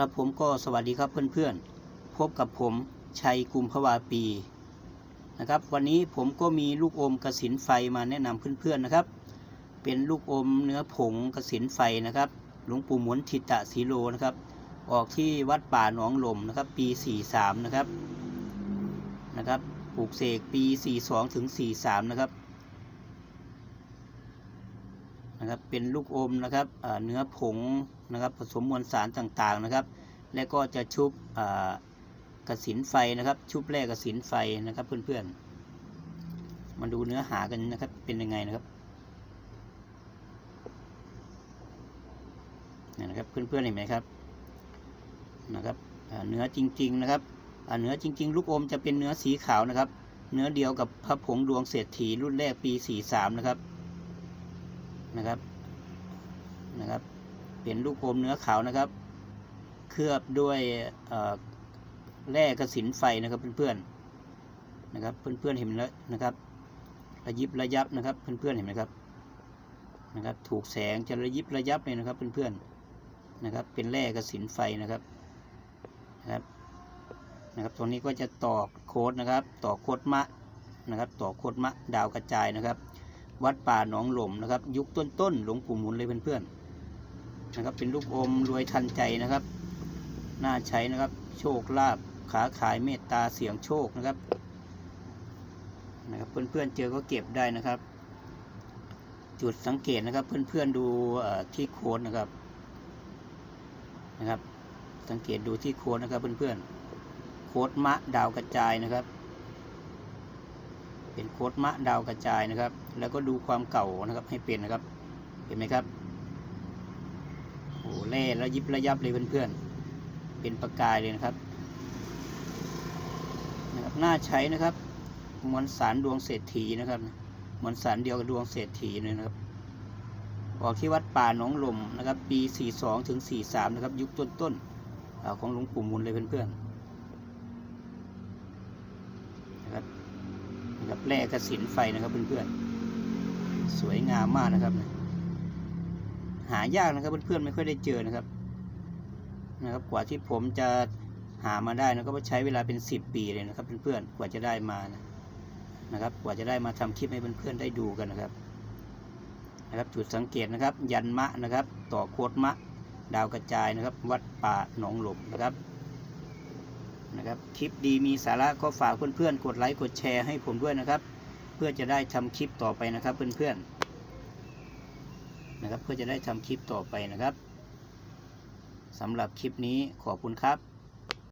ครับผมก็สวัสดีครับเพื่อนๆ พบกับผมชัยกุมภวาปีนะครับ วันนี้ผมก็มีลูกอมกระสินไฟมาแนะนำเพื่อนๆนะครับ เป็นลูกอมเนื้อผงกระสินไฟนะครับหลวงปู่หมุนทิตะสีโลนะครับ ออกที่วัดป่าหนองลมนะครับ ปี 43 นะครับนะครับปลูกเสกปี 42ถึง43 นะครับ นะครับเป็นลูกอมนะครับเนื้อผงนะครับผสมมวลสารต่างๆนะครับ และก็จะชุบอ่ากระสินไฟนะครับ ชุบแร่กระสินไฟนะครับเพื่อนๆ มาดูเนื้อหากันนะครับเป็นยังไงนะครับนี่นะครับเพื่อนๆเห็นไหมครับนะครับเนื้อจริง ๆนะครับเนื้อจริง ๆ ลูกอมจะเป็นเนื้อสีขาวนะครับ เนื้อเดียวกับพระผงดวงเศรษฐีรุ่นแรกปี 43 นะครับ นะครับนะครับ เป็นลูกอมเนื้อขาวนะครับ เคลือบด้วยแร่กระสินไฟนะครับเพื่อนๆนะครับ เพื่อนๆเห็นแล้วนะครับ ระยิบระยับนะครับ เพื่อนๆเห็นไหมครับนะครับ ถูกแสงจะระยิบระยับเลยนะครับเพื่อนๆนะครับ เป็นแร่กระสินไฟนะครับนะครับนะครับตรงนี้ก็จะตอกโคดนะครับตอกโคดมะนะครับตอกโคดมะดาวกระจายนะครับ วัดป่าหนองหล่มนะครับ ยุคต้นๆหลวงปู่หมุนเลยเพื่อนๆนะครับ เป็นลูกอมรวยทันใจนะครับ น่าใช้นะครับ โชคลาภขาขายเมตตาเสียงโชคนะครับนะครับ เพื่อนๆเจอก็เก็บได้นะครับ จุดสังเกตนะครับ เพื่อนๆดูที่โค้ดนะครับนะครับ สังเกตดูที่โค้ดนะครับ เพื่อนๆโค้ดมะดาวกระจายนะครับ เป็นโค้ดมะดาวกระจายนะครับ แล้วก็ดูความเก่านะครับให้เป็นนะครับ เห็นไหมครับโอ้แร่แล้วยิบระยับเลยเพื่อนๆ เป็นประกายเลยนะครับนะครับน่าใช้นะครับมวลสารดวงเศรษฐีนะครับมวลสารเดียวกับดวงเศรษฐีเลยนะครับออกที่วัดป่าหนองลมนะครับ ปี 42 ถึง 43 นะครับ ยุคต้นๆของหลวงปู่มุนเลยเพื่อนๆ นะครับ นะครับแร่กระสินไฟนะครับเพื่อนๆสวยงามมากนะครับหายากนะครับเพื่อนๆไม่ค่อยได้เจอนะครับ นะครับ กว่าที่ผมจะหามาได้นะก็ใช้เวลาเป็นสิบปีเลยนะครับเพื่อนๆกว่าจะได้มานะนะครับ กว่าจะได้มาทำคลิปให้เพื่อนๆได้ดูกันนะครับ นะครับ จุดสังเกตนะครับ ยันมะนะครับ ต่อโคดมะ ดาวกระจายนะครับ วัดป่าหนองหลมนะครับ นะครับคลิปดีมีสาระก็ฝากเพื่อนๆ กดไลค์กดแชร์ให้ผมด้วยนะครับ เพื่อจะได้ทำคลิปต่อไปนะครับเพื่อนๆนะครับเพื่อจะได้ทำคลิปต่อไปนะครับสำหรับคลิปนี้ขอบคุณครับ